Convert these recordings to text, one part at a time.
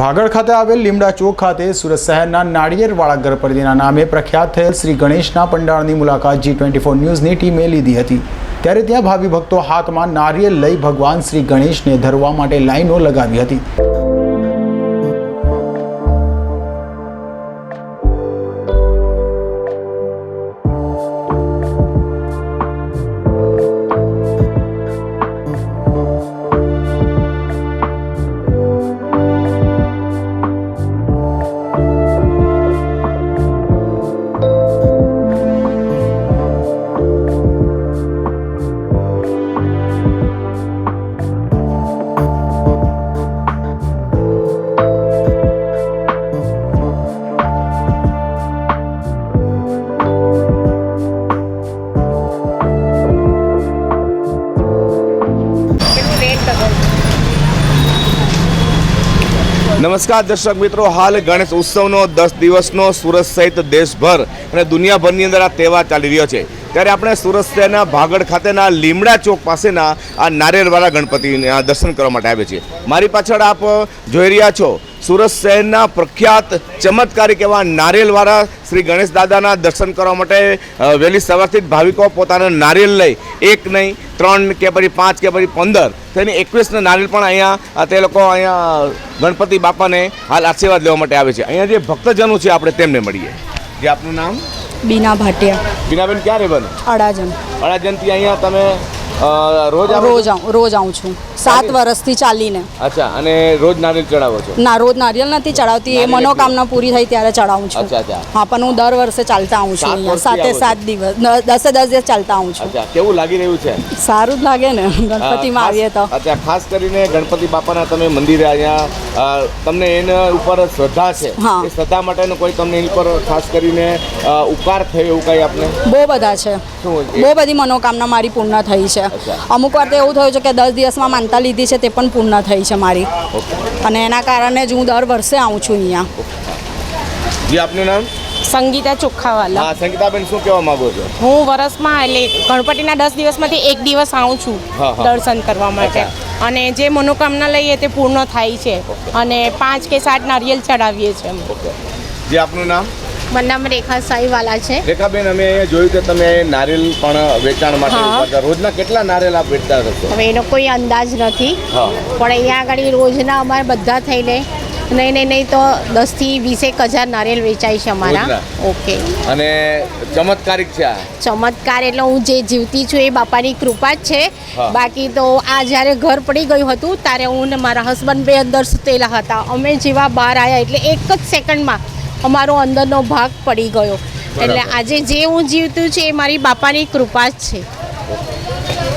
ભાગળ ખાતે આવેલ લીમડા ચોક ખાતે સુરત શહેરના નાળિયેરવાળા ગણપતિના નામે પ્રખ્યાત થયેલ શ્રી ગણેશના પંડાળની મુલાકાત જી ટ્વેન્ટી ફોર ન્યૂઝની ટીમે લીધી હતી. ત્યારે ત્યાં ભાવિ ભક્તો હાથમાં નારિયેલ લઈ ભગવાન શ્રી ગણેશને ધરવા માટે લાઈનો લગાવી હતી. નમસ્કાર દર્શક મિત્રો, હાલ ગણેશ ઉત્સવનો દસ દિવસનો સુરત સહિત દેશભર અને દુનિયાભરની અંદર આ તહેવાર ચાલી રહ્યો છે. ત્યારે આપણે સુરત શહેરના ભાગડ ખાતેના લીમડા ચોક પાસેના આ નારિયેળવાળા ગણપતિના દર્શન કરવા માટે આવ્યા છીએ. મારી પાછળ આપ જોઈ રહ્યા છો સુરત શહેરના પ્રખ્યાત ચમત્કારિક એવા નારિયેલવાળા શ્રી ગણેશ દાદાના દર્શન કરવા માટે વહેલી સવારથી જ ભાવિકો પોતાના નારિયેલ લઈ એક નહીં ત્રણ કે પછી પાંચ કે પછી પંદર તેની એકવીસના નારિયેલ પણ અહીંયા તે લોકો અહીંયા ગણપતિ બાપાને હાલ આશીર્વાદ લેવા માટે આવે છે. અહીંયા જે ભક્તજનો છે આપણે તેમને મળીએ. જે આપનું નામ? બીના ભાટિયા. બીનાબેન ક્યારે બને અડાજણ. અડાજનથી અહીંયા તમે રોજ રોજ આવું રોજ આવું છું. સાત વર્ષથી ચાલીને. અચ્છા અને રોજ નારિયેલ ચડાવો છો? ના રોજ નારિયેલ નથી ચડાવતી. એ મનોકામના પૂરી થઈ ત્યારે ચડાવું છું. હા પણ હું દર વર્ષે ચાલતા આવું છું અહીંયા. સાતે સાત દિવસ દસે દસ દિવસ ચાલતા આવું છું. કેવું લાગી રહ્યું છે? સારું જ લાગે ને. ગણપતિમાં આવીએ તો. અચ્છા ખાસ કરીને ગણપતિ બાપાના તમે મંદિરે અહીંયા તમને એના ઉપર શ્રદ્ધા છે. એ શ્રદ્ધા માટેનો કોઈ તમને એની પર ખાસ કરીને ઉપકાર થયો એવું કઈ આપને? બહુ બધા છે. બહુ બધી મનોકામના મારી પૂર્ણ થઈ છે. અમુક વાર તો એવું થયું છે કે દસ દિવસમાં માનતા લીધી છે તે પણ પૂર્ણ થઈ છે મારી. અને એના કારણે જ હું દર વર્ષે આવું છું અહીંયા. જી આપનું નામ? સંગીતા ચોખ્ખાવાલા. હા સંગીતાબેન શું કહેવા માંગો છો? હું વરસમાં એટલે ગણપતિના દસ દિવસમાંથી એક દિવસ આવું છું. દર્શન કરવા માટે. અને જે મનોકામના લઈએ તે પૂર્ણ થાય છે. અને પાંચ કે સાત નારિયેલ ચડાવીએ છીએ અમે. ઓકે. આપનું નામ? મારું નામ રેખા સાઈવાલા છે. રેખાબેન અમે અહીંયા જોયું કે તમે નારિયેલ પણ વેચાણ માટે હા. ઊભા રોજના કેટલા નારિયેલ આપ વેચતા હશો હવે એનો કોઈ અંદાજ નથી. હા. પણ અહીંયા આગળ રોજના અમારે બધા થઈને નહીં નહીં નહીં તો દસથી વીસેક હજાર નારિયેલ વેચાય છે અમારા. ઓકે. અને ચમત્કારિક છે આ? ચમત્કાર એટલે હું જે જીવતી છું એ બાપાની કૃપા જ છે. હા. બાકી તો આ જ્યારે ઘર પડી ગયું હતું ત્યારે હું ને મારા હસબન્ડ બે અંદર સુતેલા હતા. અમે જેવા બહાર આવ્યા એટલે એક જ સેકન્ડમાં અમારો અંદરનો ભાગ પડી ગયો. એટલે આજે જે હું જીવતું છે એ મારી બાપાની કૃપા જ છે.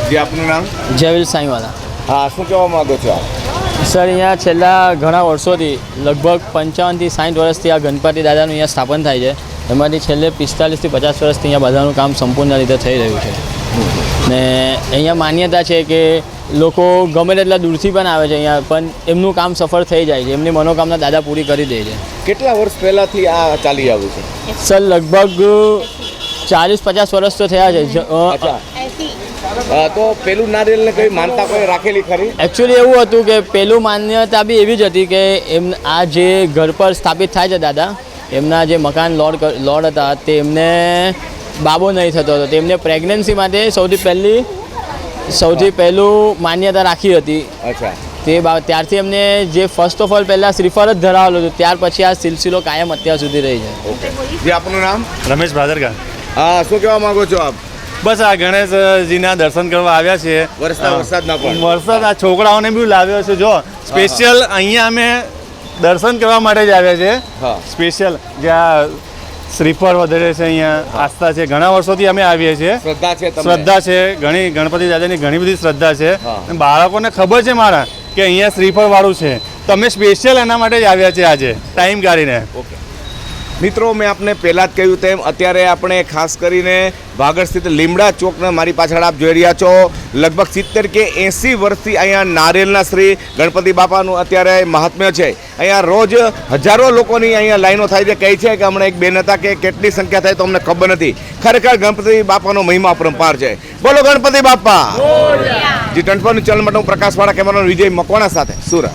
જી આપનું નામ? જયવીર સાંઈવાલા. હા શું કહેવા માગો છો આપ? સર અહીંયા છેલ્લા ઘણા વર્ષોથી લગભગ પંચાવનથી સાઠ વર્ષથી આ ગણપતિ દાદાનું અહીંયા સ્થાપન થાય છે. એમાંથી છેલ્લે પિસ્તાલીસથી પચાસ વર્ષથી અહીંયા બધાનું કામ સંપૂર્ણ રીતે થઈ રહ્યું છે. ને અહીંયા માન્યતા છે કે લોકો ગમે તેટલા દૂરથી પણ આવે છે અહીંયા પણ એમનું કામ સફળ થઈ જાય છે. એમની મનોકામના દાદા પૂરી કરી દે છે. કેટલા વર્ષ પહેલાંથી આ ચાલી આવ્યું છે? સર લગભગ ચાલીસ પચાસ વર્ષ તો થયા છે. તો પેલું નારિયેલને કઈ માનતા કોઈ રાખેલી ખરી? એકચ્યુઅલી એવું હતું કે પેલું માન્યતા બી એવી જ હતી કે એમ આ જે ઘર પર સ્થાપિત થાય છે દાદા એમના જે મકાન લોર્ડ લોર્ડ હતા તેમને બાબો નહીં થતો હતો. તેમને પ્રેગ્નન્સી માટે સૌથી પહેલી સૌથી પહેલું માન્યતા રાખી હતી. અચ્છા. તે ત્યારથી એમને જે ફર્સ્ટ ઓફ ઓલ પહેલાં શ્રીફળ જ ધરાવેલો હતો ત્યાર પછી આ સિલસિલો કાયમ અત્યાર સુધી રહી છે. ઓકે. જી આપનું નામ? રમેશ ભાદરકા. હા શું કહેવા માંગો છો આપ? બસ આ ગણેશજીના દર્શન કરવા આવ્યા છીએ. વરસાદ વરસાદના પણ. વરસાદ આ છોકરાઓને બી લાવ્યો છે. જો સ્પેશિયલ અહીંયા અમે દર્શન કરવા માટે જ આવ્યા છે સ્પેશિયલ સ્પેશિયલ જ્યાં શ્રીફળ વધારે છે અહીંયા આસ્થા છે. ઘણા વર્ષોથી અમે આવીએ છીએ. શ્રદ્ધા છે શ્રદ્ધા છે. ઘણી ગણપતિ દાદાની ઘણી બધી શ્રદ્ધા છે. અને બાળકોને ખબર છે મારા કે અહીંયા શ્રીફળ વાળું છે અમે સ્પેશિયલ એના માટે જ આવ્યા છે આજે ટાઈમ કાઢીને. ઓકે મિત્રો મેં આપને પહેલાં જ કહ્યું તેમ અત્યારે આપણે ખાસ કરીને ભાગળ સ્થિત લીમડા ચોકને મારી પાછળ આપ જોઈ રહ્યા છો. લગભગ સિત્તેર કે એંસી વર્ષથી અહીંયા નારિયેલના શ્રી ગણપતિ બાપાનું અત્યારે મહાત્મ્ય છે. અહીંયા રોજ હજારો લોકોની અહીંયા લાઈનો થાય છે. કહે છે કે હમણાં એક બેન હતા કે કેટલી સંખ્યા થાય તો અમને ખબર નથી. ખરેખર ગણપતિ બાપાનો મહિમા પરંપાર છે. બોલો ગણપતિ બાપા. જી ટ્વેન્ટી ચેનલ માટે હું પ્રકાશવાળા કેમેરાનો વિજય મકવાણા સાથે. સુરત.